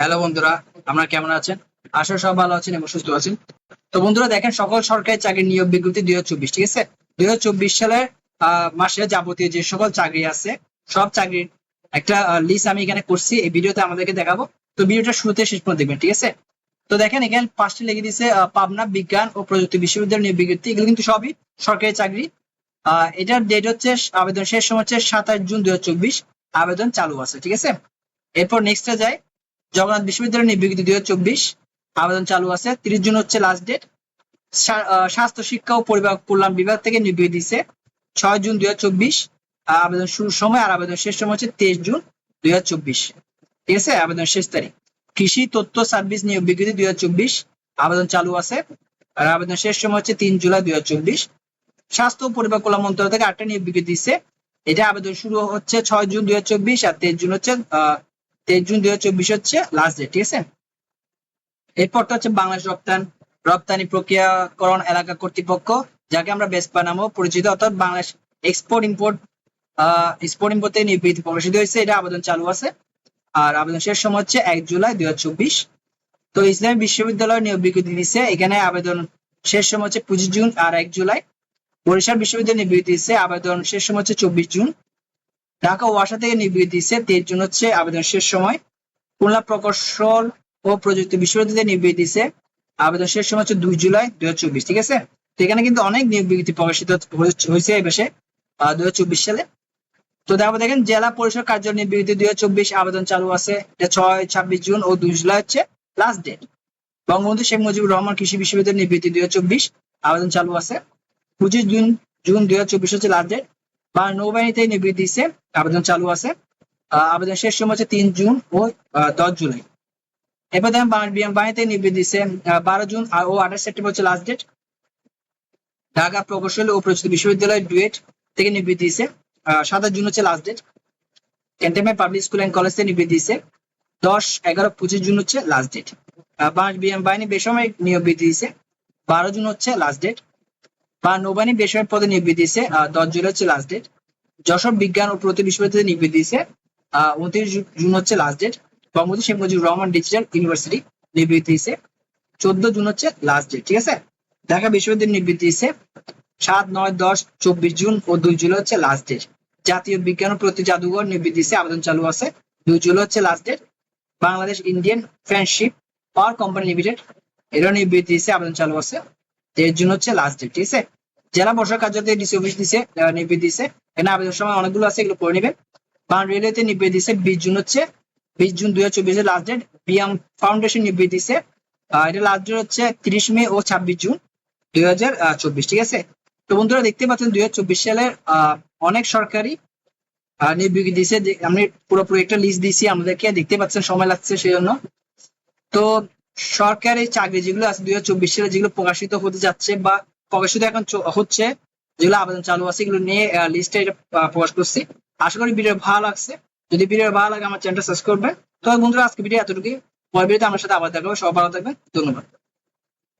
Hello বন্ধুরা আমরা কেমন আছেন? আশা সব ভালো আছেন এবং সুস্থ আছেন। তো বন্ধুরা দেখেন সকল সরকারি চাকরির নিয়োগ বিজ্ঞপ্তি দুই ঠিক আছে? দুই সালের আহ, মাসে যাবতীয় যে সকল চাকরি আছে সব চাকরির একটা লিস্ট আমি এখানে করছি। এই ভিডিওতে আমাদেরকে দেখাবো। তো ভিডিওটা শুরুতে শেষ পর্যন্ত দেখবেন ঠিক আছে? তো দেখেন এখানে পাঁচটি লেগে দিয়েছে পাবনা বিজ্ঞান ও প্রযুক্তি বিশ্ববিদ্যালয় নিয়োগ বিজ্ঞপ্তি। এগুলো কিন্তু সবই সরকারি চাকরি। আহ, এটার ডেট হচ্ছে আবেদন শেষ সময় হচ্ছে সাতাশ জুন দুই হাজার চব্বিশ। আবেদন চালু আছে ঠিক আছে? এরপর নেক্সটে যায় জগন্নাথ বিশ্ববিদ্যালয় নিয়োগ দুই হাজার চব্বিশ। আবেদন চালু আছে। তিরিশ জুন হচ্ছে লাস্ট ডেট স্বাস্থ্য শিক্ষা ও পরিবার কল্যাণ বিভাগ থেকে নিয়োগ দিছে। ছয় জুন দুই হাজার চব্বিশ। আবেদন শুরুর সময় আর আবেদন শেষ সময় হচ্ছে তেইশ জুন দুই হাজার চব্বিশ। ঠিক আছে? আবেদন শেষ তারিখ। কৃষি তথ্য সার্ভিস নিয়োগ বিজ্ঞপ্তি দুই হাজার চব্বিশ। আবেদন চালু আছে। আর আবেদন শেষ সময় হচ্ছে তিন জুলাই দুই হাজার চব্বিশ। স্বাস্থ্য ও পরিবার কল্যাণ মন্ত্রণালয় থেকে আটটা নিয়োগ বিজ্ঞপ্তি দিচ্ছে এটা আবেদন শুরু হচ্ছে ছয় জুন দুই হাজার চব্বিশ আর তেইশ জুন হচ্ছে তেইশ জুন দুই হাজার চব্বিশ হচ্ছে লাস্ট ডেট ঠিক আছে? এরপরটা হচ্ছে বাংলাদেশ রপ্তান, রপ্তানি প্রক্রিয়াকরণ এলাকা কর্তৃপক্ষ, যাকে আমরা বেসপা নামেও পরিচিত, অর্থাৎ বাংলাদেশ এক্সপোর্ট ইম্পোর্ট এক্সপোর্ট ইম্পোর্টে নিবৃত্তি প্রকাশিত হয়েছে, এটা আবেদন চালু আছে। আর আবেদন শেষ সময় হচ্ছে এক জুলাই দুই হাজার চব্বিশ। তো ইসলামী বিশ্ববিদ্যালয় নিয়োগ বিজ্ঞপ্তি দিচ্ছে এখানে আবেদন শেষ সময় হচ্ছে পঁচিশ জুন আর এক জুলাই। বরিশাল বিশ্ববিদ্যালয় নিবৃত্তি দিচ্ছে আবেদন শেষ সময় হচ্ছে চব্বিশ জুন। ঢাকা ওয়াসা থেকে নিবৃত্তি দিচ্ছে তেইশ জুন হচ্ছে আবেদন শেষ সময়। খুলনা প্রকৌশল ও প্রযুক্তি বিশ্ববিদ্যালয়ে নিবৃত্তি দিচ্ছে আবেদন শেষ সময় হচ্ছে দুই জুলাই দুই হাজার চব্বিশ, ঠিক আছে? তো এখানে কিন্তু অনেক নিয়োগ বিজ্ঞপ্তি প্রকাশিত হয়েছে- এই মাসে দুই সালে। তো দেখো দেখেন, জেলা পরিষদ কার্য নিবৃত্তি দুই হাজার চব্বিশ, আবেদন চালু আছে। এটা ছয়, ছাব্বিশ জুন ও দুই জুলাই হচ্ছে লাস্ট ডেট বঙ্গবন্ধু শেখ মুজিবুর রহমান কৃষি বিশ্ববিদ্যালয় নিবৃত্তি দুই চব্বিশ, আবেদন চালু আছে। পঁচিশ জুন জুন দুই হাজার চব্বিশ হচ্ছে লাস্ট ডেট বা নৌবাহিনীতে নিবৃত্তি দিচ্ছে আবেদন চালু আছে। আবেদন শেষ সময় হচ্ছে তিন জুন ও দশ জুলাই। এরপর দেখেন বিমান বাহিনীতে নিবৃত্তি দিচ্ছে বারো জুন ও আঠাশ সেপ্টেম্বর হচ্ছে লাস্ট ডেট ঢাকা প্রকৌশল ও প্রযুক্তি বিশ্ববিদ্যালয় ডুয়েট থেকে নিবৃত্তি দিচ্ছে সাতাশ জুন হচ্ছে last date cantonment public school and college থেকে নিবৃত্তি দিচ্ছে দশ, এগারো, পঁচিশ জুন হচ্ছে লাস্ট ডেট বাংলাদেশ বিমান বাহিনী বেসামরিক নিয়োগ দিচ্ছে বারো জুন হচ্ছে লাস্ট ডেট বা নৌবাহিনী বেসামরিক পদে দিচ্ছে আহ, দশ জুলাই হচ্ছে লাস্ট ডেট যশোর বিজ্ঞান ও প্রযুক্তি বিশ্ববিদ্যালয়ে নিবৃত্তি দিচ্ছে উনত্রিশ জুন হচ্ছে last date Bangabandhu Sheikh Mujibur Rahman digital university নিবৃত্তি দিচ্ছে চোদ্দ জুন হচ্ছে লাস্ট ডেট ঠিক আছে? ঢাকা বিশ্ববিদ্যালয় নিবৃত্তি দিচ্ছে সাত নয় দশ চব্বিশ জুন ও দুই জুলাই হচ্ছে লাস্ট ডেট জাতীয় বিজ্ঞান ও প্রতি জাদুঘর নিবৃত্তি দিচ্ছে আবেদন চালু আছে দুই জুলাই হচ্ছে last date Bangladesh Indian friendship power company limited এরও নিবৃত্তি দিচ্ছে আবেদন চালু আছে এর জন্য হচ্ছে লাস্ট ডেট ঠিক আছে? জেলা বর্ষা কার্যালয়তে ডিসি অফিস দিছে নিবৃত্তি দিছে। এখানে আবেদন সময় অনেকগুলো আছে, এগুলো পড়ে নেবেন। বাংলা রেলওয়েতে নিবৃত্তি দিছে, বিশ জুন হচ্ছে, বিশ জুন দুই হাজার চব্বিশের লাস্ট ডেট বিএম ফাউন্ডেশন নিবৃত্তি দিছে। এটা লাস্ট ডেট হচ্ছে তিরিশ মে ও ছাব্বিশ জুন দুই হাজার চব্বিশ, ঠিক আছে? তো বন্ধুরা, দেখতে পাচ্ছেন দুই হাজার চব্বিশ সালের অনেক সরকারি বিজ্ঞপ্তি দিছে। আমি পুরোপুরি একটা লিস্ট দিছি আমাদেরকে, দেখতে পাচ্ছেন সময় লাগছে সেই জন্য তো সরকারি চাকরি যেগুলো আছে, দুই হাজার চব্বিশ সালে যেগুলো প্রকাশিত হতে যাচ্ছে বা প্রকাশিত এখন চ- হচ্ছে, যেগুলো আবেদন চালু আছে, এগুলো নিয়ে লিস্টে প্রকাশ করছি। আশা করি ভিডিও ভালো লাগছে। যদি ভিডিও ভালো লাগে, আমার চ্যানেলটা সাবস্ক্রাইব করবে তবে বন্ধুরা, আজকে ভিডিও এতটুকুই। পরের ভিডিওতে আমার সাথে আবার দেখা হবে। সবাই ভালো থাকবে ধন্যবাদ।